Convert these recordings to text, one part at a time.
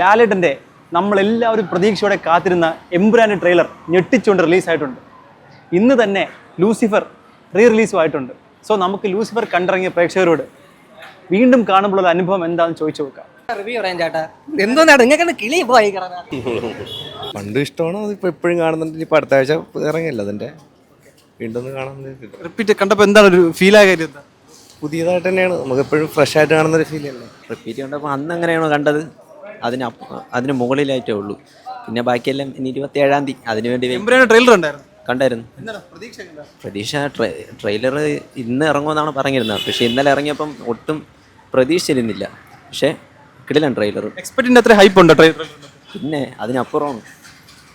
ലാലേട്ടന്റെ നമ്മളെല്ലാവരും പ്രതീക്ഷയോടെ കാത്തിരുന്ന എംബ്രാൻഡ് ട്രെയിലർ ഞെട്ടിച്ചുകൊണ്ട് റിലീസായിട്ടുണ്ട്. ഇന്ന് തന്നെ ലൂസിഫർ റീ റിലീസും ആയിട്ടുണ്ട്. സോ നമുക്ക് ലൂസിഫർ കണ്ടിറങ്ങിയ പ്രേക്ഷകരോട് വീണ്ടും കാണുമ്പോഴുള്ള അനുഭവം എന്താണെന്ന് ചോദിച്ചു നോക്കാം. റിവ്യൂ പറയാൻ ചേട്ടാ. എന്തോന്നാണ്? നിങ്ങൾക്ക് കിളി പോയി പണ്ട് ഇഷ്ടമാണ്? അതിപ്പോ എപ്പോഴും കാണുന്നുണ്ട്. ഇപ്പൊ അടുത്ത ആഴ്ച ഇറങ്ങില്ല അതിന്റെ. വീണ്ടും കാണാൻ റിപ്പീറ്റ് കണ്ടപ്പോൾ എന്താണ് ഒരു ഫീൽ ആയ കാര്യം പുതിയതായിട്ട് തന്നെയാണ്. നമുക്ക് എപ്പോഴും ഫ്രഷ് ആയിട്ട് കാണുന്ന ഒരു ഫീൽ അല്ലേ? റിപ്പീറ്റ് കണ്ടപ്പോൾ അന്ന് എങ്ങനെയാണോ കണ്ടത്? അതിന് അപ്പ- അതിന് മുകളിലായിട്ടേ ഉള്ളൂ. പിന്നെ ബാക്കിയെല്ലാം ഇനി ഇരുപത്തി ഏഴാം തീയതി അതിനു വേണ്ടി wait- ട്രെയിലർ ഉണ്ടായിരുന്നു കണ്ടായിരുന്നു. പ്രതീക്ഷ ട്രെയിലർ ഇന്ന് ഇറങ്ങുമെന്നാണ് പറഞ്ഞിരുന്നത്. പക്ഷേ ഇന്നലെ ഇറങ്ങിയപ്പം ഒട്ടും പ്രതീക്ഷിച്ചിരുന്നില്ല പക്ഷേ കിടിലൻ ട്രെയിലർ. എക്സ്പെക്റ്റിന്റെ അത്ര ഹൈപ്പ് ഉണ്ട് ട്രെയിലർ പിന്നെ അതിനപ്പുറമാണ്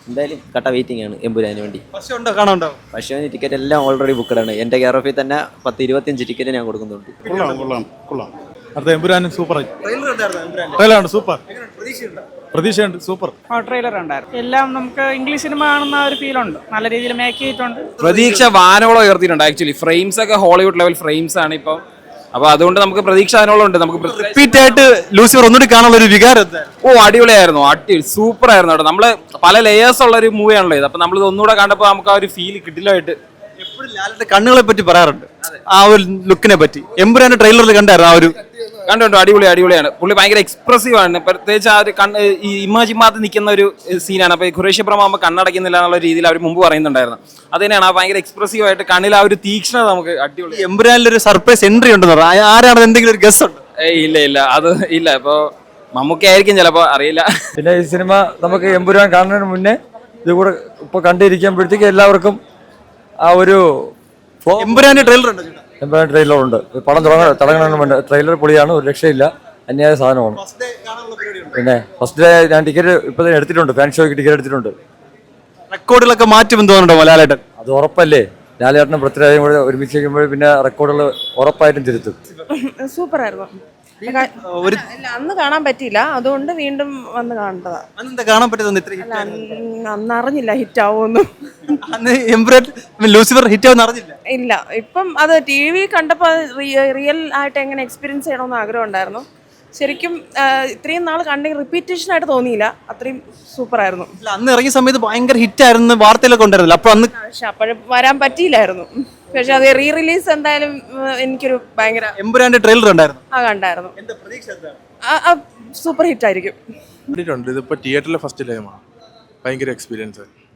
എന്തായാലും കട്ട വെയിറ്റിംഗ് ആണ് എമ്പുരാന് വേണ്ടി. പക്ഷേ ഉണ്ടോ കാണാനുണ്ടോ? പക്ഷേ ടിക്കറ്റ് എല്ലാം ഓൾറെഡി ബുക്കഡാണ് എന്റെ കെയർ ഓഫിൽ തന്നെ പത്ത് ഇരുപത്തിയഞ്ച് ടിക്കറ്റ് ഞാൻ കൊടുക്കുന്നുണ്ട്. കൊള്ളാം കൊള്ളാം കൊള്ളാം. അടുത്ത എമ്പുരാനും സൂപ്പർ ട്രെയിലർ ഉണ്ടായിരുന്നു എംപുരാന്റെ ട്രെയിലാണ് സൂപ്പർ പ്രതീക്ഷയുണ്ട്? സൂപ്പർ ആ ട്രെയിലർ ഉണ്ടായിരുന്നു. എല്ലാം നമുക്ക് ഇംഗ്ലീഷ് സിനിമ കാണുന്ന ഒരു ഫീൽ ഉണ്ട്. നല്ല രീതിയിൽ മേക്ക് ചെയ്തിട്ടുണ്ട്. പ്രതീക്ഷ വാനോളം ഉയർത്തിയിട്ടുണ്ട് ആക്ച്വലി ഫ്രെയിംസ് ഒക്കെ ഹോളിവുഡ് ലെവൽ ഫ്രെയിംസ് ആണ് ഇപ്പം. അപ്പൊ അതുകൊണ്ട് നമുക്ക് പ്രതീക്ഷ അതിനോളം ഉണ്ട്. നമുക്ക് റിപ്പീറ്റ് ആയിട്ട് ലൂസിഫർ ഒന്നുകൂടി കാണാനുള്ള ഒരു വികാരം ഓ അടിപൊളിയായിരുന്നു. അടി സൂപ്പർ ആയിരുന്നു കേട്ടോ. നമ്മൾ പല ലേയേഴ്സ് ഉള്ള ഒരു മൂവിയാണല്ലോ ഇത്. അപ്പൊ നമ്മൾ ഒന്നുകൂടെ കണ്ടപ്പോൾ നമുക്ക് ആ ഒരു ഫീൽ കിട്ടില്ലായിട്ട് എപ്പോഴും ലാലിന്റെ കണ്ണുകളെ പറ്റി പറയാറുണ്ട്. ആ ഒരു ലുക്കിനെ പറ്റി. എമ്പുരാന്റെ ട്രെയിലറിൽ കണ്ടായിരുന്നു ആ ഒരു കണ്ടു കണ്ടു അടിപൊളി അടിപൊളിയാണ്. പുള്ളി ഭയങ്കര എക്സ്പ്രസീവ് ആണ്. പ്രത്യേകിച്ച് ആ ഒരു കണ്ണ് ഈ ഇമാജിമാത്ത് നിൽക്കുന്ന ഒരു സീനാണ് അപ്പൊ ഖുറേഷ്യ പ്രമാകുമ്പോൾ കണ്ണടയ്ക്കുന്നില്ല എന്നുള്ള രീതിയിൽ അവർ മുമ്പ് പറയുന്നുണ്ടായിരുന്നു. അത് തന്നെയാണ് ആ ഭയങ്കര എക്സ്പ്രസീവ് ആയിട്ട് കണ്ണിൽ ആ ഒരു തീക്ഷ്ണത നമുക്ക് അടിപൊളി. എംബ്രാനിലൊരു ഒരു സർപ്രൈസ് എൻട്രി ഉണ്ടെന്ന് പറഞ്ഞു ആരാണ് എന്തെങ്കിലും ഒരു ഗസ് ഉണ്ട്? ഏയ് ഇല്ല ഇല്ല. അത് ഇല്ല. ഇപ്പൊ മമ്മൂക്കായിരിക്കും ചിലപ്പോ. അറിയില്ല. പിന്നെ ഈ സിനിമ നമുക്ക് എമ്പുരാൻ കാണുന്നതിന് മുന്നേ ഇത് കൂടെ ഇപ്പോൾ കണ്ടിരിക്കുമ്പോഴത്തേക്ക് എല്ലാവർക്കും ആ ഒരു എംപുരാന്റെ ട്രെയിലർ ഉണ്ട്? ചേട്ടാ. ട്രെയിലറുണ്ട് ട്രെയിലർ ഉണ്ട് പടം തുടങ്ങാൻ തുടങ്ങണമെന്ന് വേണ്ട ട്രെയിലർ പൊളിയാണ് ഒരു രക്ഷയില്ല അന്യായ സാധനമാണ്. പിന്നെ ഫസ്റ്റ് ഡേ ഞാൻ ടിക്കറ്റ് ഇപ്പൊ തന്നെ എടുത്തിട്ടുണ്ട് ഫാൻ ഷോയ്ക്ക് ടിക്കറ്റ് എടുത്തിട്ടുണ്ട്. റെക്കോർഡുകളൊക്കെ മാറ്റുമെന്ന് തോന്നുന്നുണ്ടോ മലയാളേട്ടൻ അത് ഉറപ്പല്ലേ? ലാലേട്ടനും പൃഥ്വിരാജും കൂടെ ഒരുമിച്ച് വയ്ക്കുമ്പോൾ പിന്നെ റെക്കോർഡുകൾ ഉറപ്പായിട്ടും തിരുത്തും. സൂപ്പർ ആയിരുന്നു അന്ന് കാണാൻ പറ്റിയില്ല. അതുകൊണ്ട് വീണ്ടും വന്ന് കാണേണ്ടതാണ് കാണാൻ ആയിരുന്നു? അന്ന് അന്ന് അറിഞ്ഞില്ല ഹിറ്റ് ആവുമെന്ന്. അന്ന് ലൂസിഫർ ഹിറ്റ് ആവുന്ന അറിഞ്ഞില്ല. ഇല്ല. ഇപ്പം അത് ടി വി കണ്ടപ്പോൾ റിയൽ ആയിട്ട് എങ്ങനെ എക്സ്പീരിയൻസ് ചെയ്യണമെന്ന് ആഗ്രഹം ഉണ്ടായിരുന്നു. ശരിക്കും ഇത്രയും നാൾ കണ്ടെങ്കിൽ റിപ്പീറ്റേഷൻ ആയിട്ട് തോന്നിയില്ല. അത്രയും സൂപ്പർ ആയിരുന്നു. ഇല്ല, അന്ന് ഇറങ്ങിയ സമയത്ത് ഭയങ്കര ഹിറ്റ് ആയിരുന്നു വാർത്തയിലൊക്കെ ഉണ്ടായിരുന്നില്ല. അപ്പൊ അന്ന് പക്ഷെ അപ്പോഴും വരാൻ പറ്റിയില്ലായിരുന്നു. പക്ഷെ അത് റീ റിലീസ് എന്തായാലും എനിക്കൊരു ഭയങ്കര എംപുരാന്റെ ട്രെയിലർ ഉണ്ടായിരുന്നു. ആ കണ്ടായിരുന്നു. സൂപ്പർ ഹിറ്റ് ആയിരിക്കും. തിയേറ്ററിലെ ഫസ്റ്റ് ടൈമാണ് ഭയങ്കര എക്സ്പീരിയൻസ്